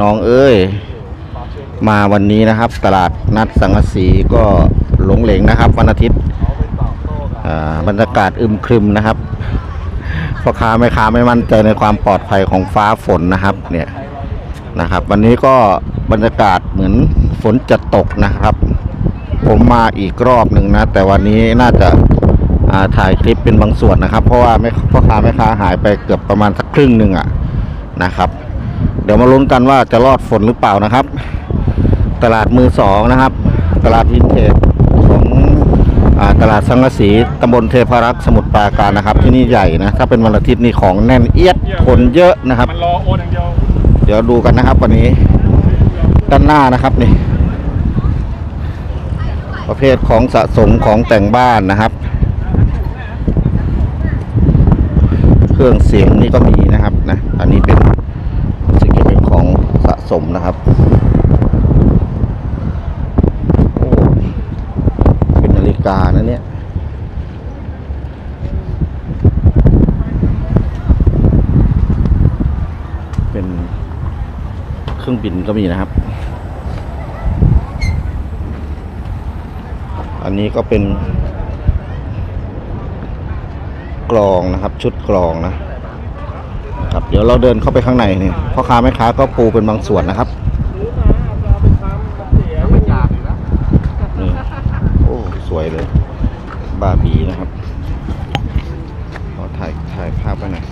น้องเอ้ย มาวันนี้นะครับ ตลาดนัดสังกสีก็หลงเหลงนะครับ วันอาทิตย์อ่าบรรยากาศอึมครึมนะครับพ่อค้าแม่ค้าไม่มั่นใจในความปลอดภัยของฟ้าฝนนะครับ เนี่ยนะครับ วันนี้ก็บรรยากาศเหมือนฝนจะตกนะครับ ผมมาอีกรอบหนึ่งนะ แต่วันนี้น่าจะอ่าถ่ายคลิปเป็นบางส่วนนะครับ เพราะว่าไม่พ่อค้าแม่ค้าหายไปเกือบประมาณสักครึ่งหนึ่งอะนะครับ เดี๋ยวมาลุ้นกันว่าจะรอดฝนหรือเปล่านะครับ ตลาดมือสองนะครับ ตลาดวินเทจของอตลาดสังกะสีตำบลเทพารักษ์สมุทรปราการนะครับ ที่นี่ใหญ่นะถ้าเป็นวันอาทิตย์นี่ของแน่นเอียดคนเยอะนะครับมันรอโอนอย่างเดียวเดี๋ยวดูกันนะครับวันนี้ ด้านหน้านะครับนี่ ประเภทของสะสมของแต่งบ้านนะครับ เครื่องเสียงนี่ก็มีนะครับนะอันนี้เป็นสิ่งที่เป็นของ สมนะครับโอ้เป็นนาฬิกานะเนี่ยเป็นเครื่องบินก็มีนะครับ อันนี้ก็เป็นกลองนะครับ ชุดกลองนะ ครับเดี๋ยวเราเดินเข้าไปข้างในเนี่ยพ่อค้าแม่ค้าก็ปูเป็นบางส่วนนะครับนี่โอ้สวยเลยบาร์บีนะครับขอถ่ายถ่ายภาพไว้หน่อย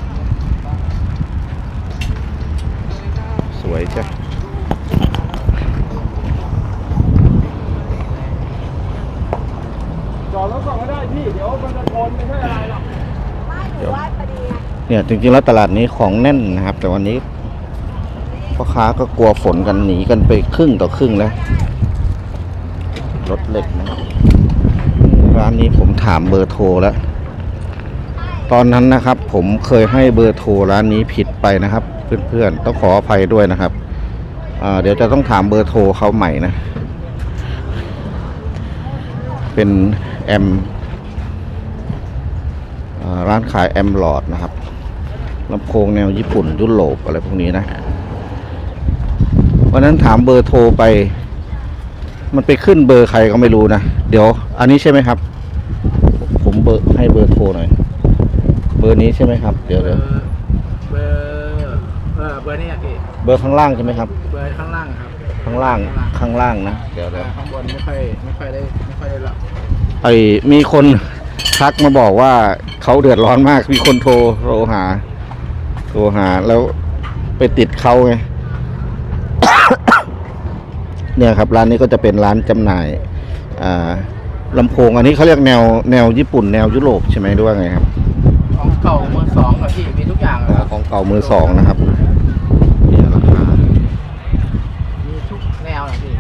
สวยจ้ะจอดแล้วส่งไม่ได้พี่ เดี๋ยวมันจะชนไม่ใช่อะไรหรอกไม่หรือว่าพอดีไง เนี่ยจริงๆแล้วตลาดนี้ของแน่นนะครับ แต่วันนี้พ่อค้าก็กลัวฝนกันหนีกันไปครึ่งต่อครึ่งแล้วรถเหล็กนะร้านนี้ผมถามเบอร์โทรแล้ว ตอนนั้นนะครับ ผมเคยให้เบอร์โทรร้านนี้ผิดไปนะครับ เพื่อนๆต้องขออภัยด้วยนะครับเดี๋ยวจะต้องถามเบอร์โทรเขาใหม่นะ เป็นแอมร้านขายแอมหลอดนะครับ ลำโพงแนวญี่ปุ่นยุโรปอะไรพวกนี้นะวันนั้นถามเบอร์โทรไป มันไปขึ้นเบอร์ใครก็ไม่รู้นะ เดี๋ยว อันนี้ใช่ไหมครับ ผมเบอร์ให้เบอร์โทรหน่อย เบอร์นี้ใช่ไหมครับ เดี๋ยวเบเดี๋อยวร์เบอร์เออเบอร์นี่อะพี่เบอร์ข้างล่างใช่ไหมครับ เบอร์ข้างล่างครับข้างล่างข้างล่างนะเดี๋ยวเดี๋ยวข้างบนไม่ค่อยไม่ค่อยได้ไม่ค่อยได้รับไอ้มีคนทักมาบอกว่าเขาเดือดร้อนมากมีคนโทรโทรหา โทรหาแล้วไปติดเขาไง เนี่ยครับร้านนี้ก็จะเป็นร้านจำหน่ายอ่าลำโพงอันนี้เขาเรียกแนวแนวญี่ปุ่นแนวยุโรปใช่ไหมด้วยไงครับ ของเก่ามือสองอะพี่มีทุกอย่างเลยอ่าครับของเก่ามือสองนะครับเนี่ยราคามีทุกแนวนะพี่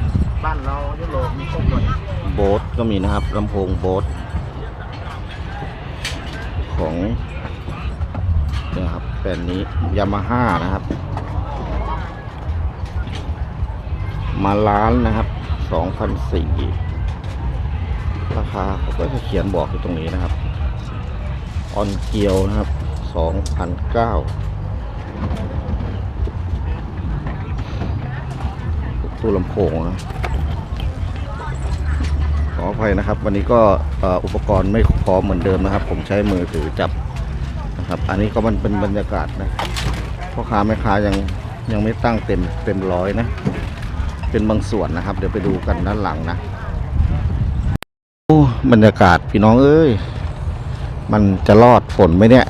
บ้านเรายุโรปมีครบหมดโบสก็มีนะครับลำโพงโบส รับแบรนด์นี้ยามาฮ่านะครับ มาล้านนะครับสองพันสี่ราคาเขาก็จะเขียนบอกอยู่ตรงนี้นะครับ ออนเกียวนะครับสองพันเก้าตู้ลำโพงนะขออภัยนะครับ วันนี้ก็อุปกรณ์ไม่พร้อมเหมือนเดิมนะครับ ผมใช้มือถือจับ นะครับ อันนี้ก็มันเป็นบรรยากาศนะพ่อค้าแม่ค้ายังยังไม่ตั้งเต็มเต็มร้อยนะ เป็นบางส่วนนะครับ เดี๋ยวไปดูกันด้านหลังนะโอ้บรรยากาศพี่น้องเอ้ย มันจะรอดฝนไหมเนี่ย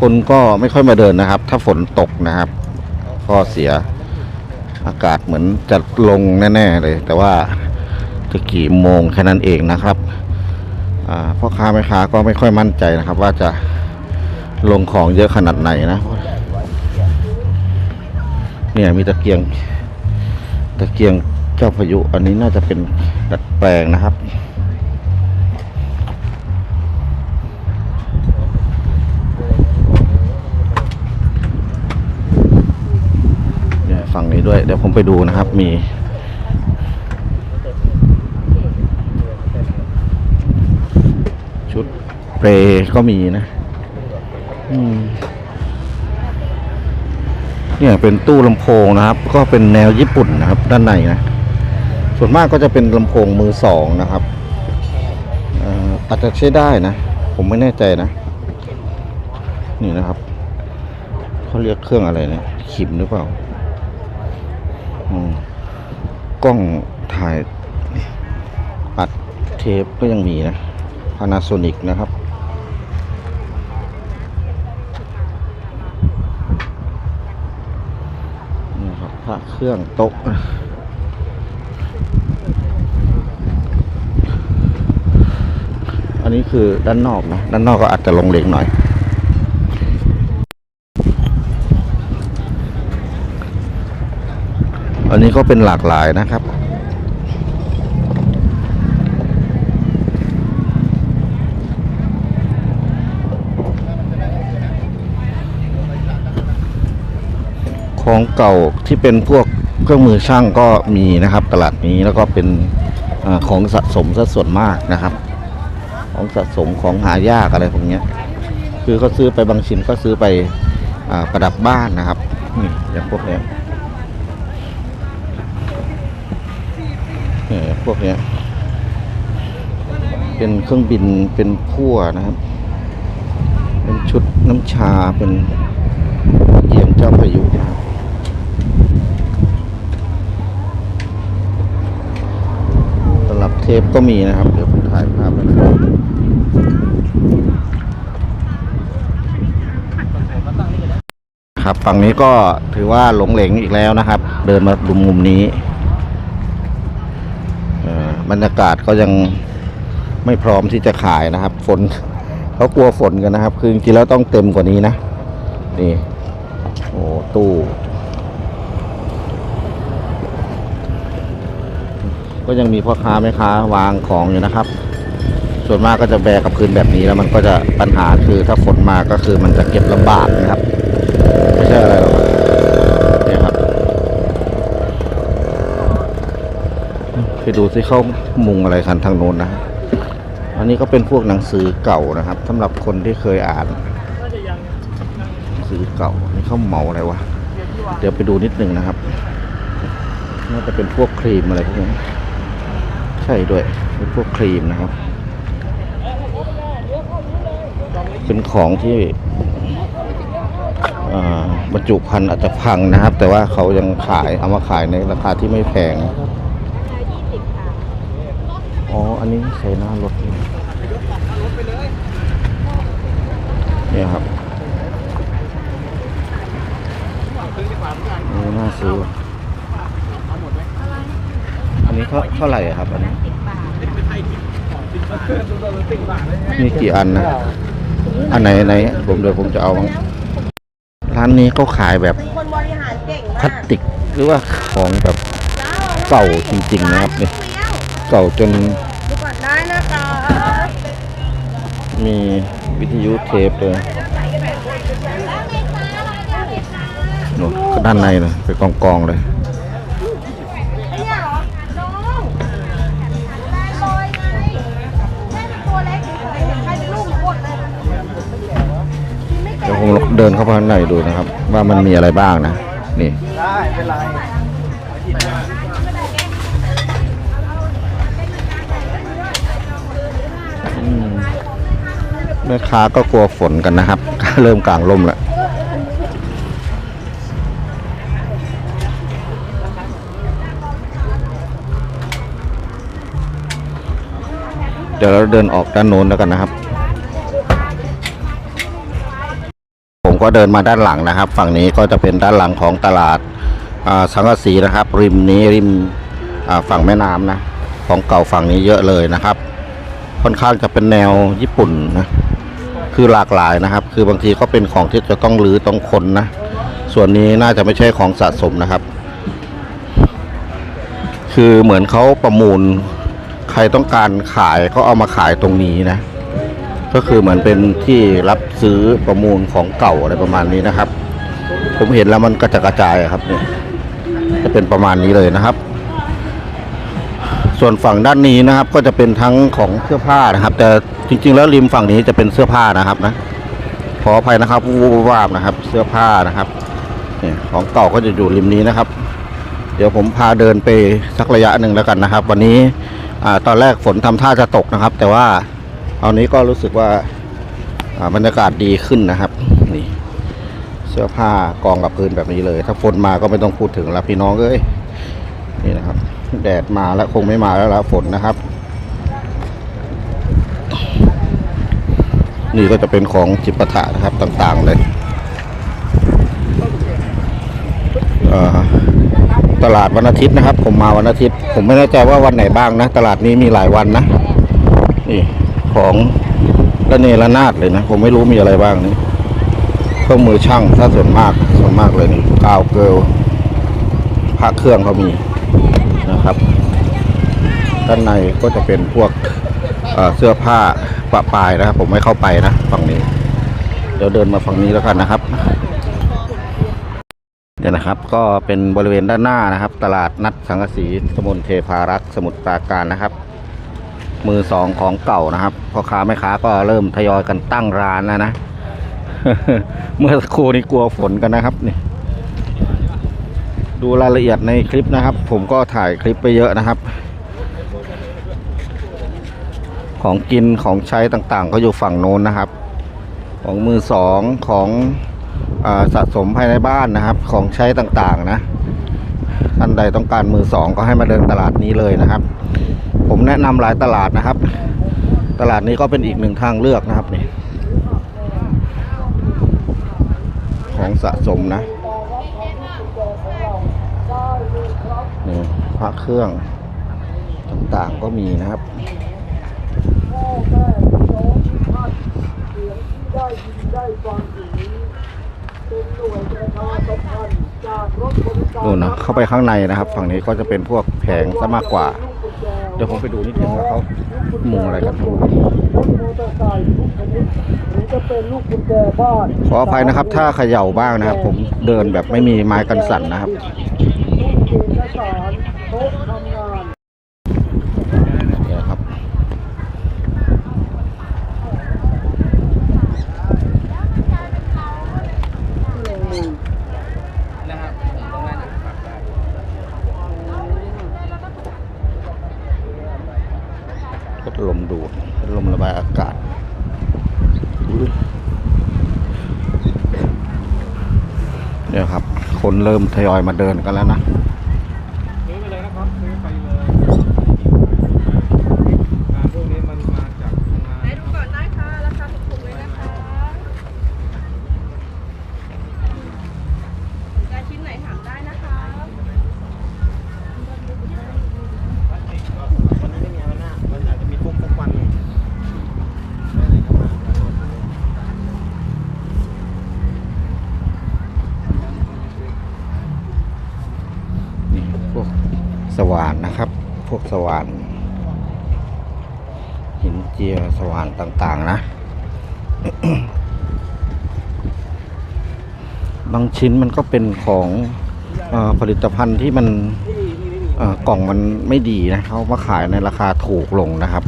คนก็ไม่ค่อยมาเดินนะครับ ถ้าฝนตกนะครับก็เสียอากาศเหมือนจะลงแน่ ๆ เลย แต่ว่าจะกี่โมงแค่นั้นเองนะครับ พ่อค้าแม่ค้าก็ไม่ค่อยมั่นใจนะครับ ว่าจะลงของเยอะขนาดไหนนะ เนี่ยมีตะเกียง ตะเกียงเจ้าพายุ อันนี้น่าจะเป็นดัดแปลงนะครับเนี่ยฝั่งนี้ด้วย เดี๋ยวผมไปดูนะครับ มี ชุด เปรย์ก็มีนะเนี่ยเป็นตู้ลำโพงนะครับ ก็เป็นแนวญี่ปุ่นนะครับ ด้านในนะ ส่วนมากก็จะเป็นลำโพงมือสองนะครับอาจจะใช้ได้นะ ผมไม่แน่ใจนะ นี่นะครับเขาเรียกเครื่องอะไรเนี่ยขิมหรือเปล่าอืมกล้องถ่ายอัดเทปก็ยังมีนะ Panasonic นะครับ นี่ค ระเครื่องโต๊ะอันนี้คือด้านนอกนะ ด้านนอกก็อาจจะลงเหล็กหน่อย อันนี้ก็เป็นหลากหลายนะครับ ของเก่าที่เป็นพวกเครื่องมือช่างก็มีนะครับตลาดนี้แล้วก็เป็นอของสะสมซะส่วนมากนะครับ ของสะสมของหายากอะไรพวกนี้คือเขาซื้อไปบางชิ้นก็ซื้อไปอประดับบ้านนะครับนี่อย่างพวกนี้นี่พวกนี้เป็นเครื่องบินเป็นพั่วนะครับ เป็นชุดน้ำชาเป็นเยี่ยมเจ้าพายุนะครับ เทปก็มีนะครับ เดี๋ยวผมถ่ายภาพไปนะครับครับฝั่งนี้ก็ถือว่าหลงเหลงอีกแล้วนะครับ เดินมาดูมุมนี้บรรยากาศก็ยังไม่พร้อมที่จะขายนะครับ ฝนเขากลัวฝนกันนะครับ คือจริงแล้วต้องเต็มกว่านี้นะ นี่ โอ้ตู้ ก็ยังมีพ่อค้าแม่ค้าวางของอยู่นะครับ ส่วนมากก็จะแบกกับพื้นแบบนี้แล้วมันก็จะปัญหาคือถ้าฝนมาก็คือมันจะเก็บลำบากนะครับ ไม่ใช่อะไรหรอกนี่ครับไปดูสิเขามุงอะไรกันทางโน้นนะอันนี้ก็เป็นพวกหนังสือเก่านะครับสำหรับคนที่เคยอ่านหนังสือเก่านี่เขาเหมาอะไรวะเดี๋ยวไปดูนิดนึงนะครับน่าจะเป็นพวกครีมอะไรพวกนี้ ใช่ด้วยเป็นพวกครีมนะครับ เป็นของที่บรรจุภัณฑ์อาจจะพังนะครับ แต่ว่าเขายังขายเอามาขายในราคาที่ไม่แพงอ๋อ อันนี้ใส่หน้ารถเนี่ยครับน่าซื้อ นี้เท่าเท่าไหร่ครับอันนี้ มีกี่อันนะ อันไหนไหนผมเดี๋ยวผมจะเอามั้งร้านนี้เขาขายแบบคนบริหารเก่งพลามากสติกหรือว่าของแบบเก่าจริงๆนะครับเนี่ยเก่าจนดูก่อนได้นะคะมีวิทยุเทปเลยโน่นด้านในเลยเป็นกองๆเลย เดินเข้าไปข้างในดูนะครับ ว่ามันมีอะไรบ้างนะ นี่ได้เป็นไรแม่ค้าก็กลัวฝนกันนะครับ เริ่มกลางร่มแล้วเดี๋ยวเราเดินออกด้านโน้นแล้วกันนะครับ ก็เดินมาด้านหลังนะครับ ฝั่งนี้ก็จะเป็นด้านหลังของตลาดสังกะสีนะครับ ริมนี้ริมฝั่งแม่น้ำนะ ของเก่าฝั่งนี้เยอะเลยนะครับ ค่อนข้างจะเป็นแนวญี่ปุ่นนะคือหลากหลายนะครับ คือบางทีก็เป็นของที่จะต้องรื้อต้องคนนะ ส่วนนี้น่าจะไม่ใช่ของสะสมนะครับ คือเหมือนเขาประมูล ใครต้องการขายก็เอามาขายตรงนี้นะ ก็คือเหมือนเป็นที่รับซื้อประมูลของเก่าอะไรประมาณนี้นะครับ ผมเห็นแล้วมันกระจกระจายอะครับเนี่ยจะเป็นประมาณนี้เลยนะครับ ส่วนฝั่งด้านนี้นะครับ ก็จะเป็นทั้งของเสื้อผ้านะครับ แต่จริง ๆ แล้วริมฝั่งนี้จะเป็นเสื้อผ้านะครับนะขออภัยนะครับวูบวาบนะครับ เสื้อผ้านะครับเนี่ยของเก่าก็จะอยู่ริมนี้นะครับ เดี๋ยวผมพาเดินไปสักระยะหนึ่งแล้วกันนะครับ วันนี้อ่าตอนแรกฝนทำท่าจะตกนะครับ แต่ว่า ตอนนี้ก็รู้สึกว่าบรรยากาศดีขึ้นนะครับ นี่ เสื้อผ้ากองกับพื้นแบบนี้เลย ถ้าฝนมาก็ไม่ต้องพูดถึงแล้วพี่น้องเอ้ยนี่นะครับ แดดมาแล้วคงไม่มาแล้วละฝนนะครับ นี่ก็จะเป็นของจิปาถะนะครับต่างๆเลยเอ่อตลาดวันอาทิตย์นะครับ ผมมาวันอาทิตย์ ผมไม่แน่ใจว่าวันไหนบ้างนะ ตลาดนี้มีหลายวันนะนี่ ของระเนระนาดเลยนะ ผมไม่รู้มีอะไรบ้างนี่เครื่องมือช่างถ้าส่วนมากส่วนมากเลยนี่กาวเกลพระเครื่องเขามีนะครับ ด้านในก็จะเป็นพวกเเสื้อผ้าปะปายนะครับ ผมไม่เข้าไปนะฝั่งนี้ เดี๋ยวเดินมาฝั่งนี้แล้วกันนะครับเดี๋ยวนะครับ ก็เป็นบริเวณด้านหน้านะครับ ตลาดนัดสังกสีสมุนเทพารักษ์สมุทรปราการนะครับ มือสองของเก่านะครับพ่อค้าแม่ค้าก็เริ่มทยอยกันตั้งร้านแล้วนะ เมื่อสักครู่นี้กลัวฝนกันนะครับนี่ดูรายละเอียดในคลิปนะครับ ผมก็ถ่ายคลิปไปเยอะนะครับ ของกินของใช้ต่างๆ ก็อยู่ฝั่งโน้นนะครับ ของมือสองของอสะสมภายในบ้านนะครับ ของใช้ต่างๆนะท่านใดต้องการมือสองก็ให้มาเดินตลาดนี้เลยนะครับ ผมแนะนำหลายตลาดนะครับ ตลาดนี้ก็เป็นอีกหนึ่งทางเลือกนะครับนี่ของสะสมนะนี่พระเครื่องต่างๆก็มีนะครับนู่นนะเข้าไปข้างในนะครับ ฝั่งนี้ก็จะเป็นพวกแผงซะมากกว่า ดี๋ยวผมไปดูนิดนึงว่าเขามุงอะไรกันขออภัยนะครับ ถ้าเขย่าบ้างนะครับ ผมเดินแบบไม่มีไม้กันสั่นนะครับ เนี่ยครับ นะครับตรงนั้นนะครับได้ พัดลมดูดพัดลมระบายอากาศอุ๊ยเนี่ยครับ คน เริ่มทยอยมาเดินกันแล้วนะ สว่านนะครับ พวกสว่านหินเจียสว่านต่าง ๆ นะ บางชิ้นมันก็เป็นของอผลิตภัณฑ์ที่มันกล่องมันไม่ดีนะเขามาขายในราคาถูกลงนะครับ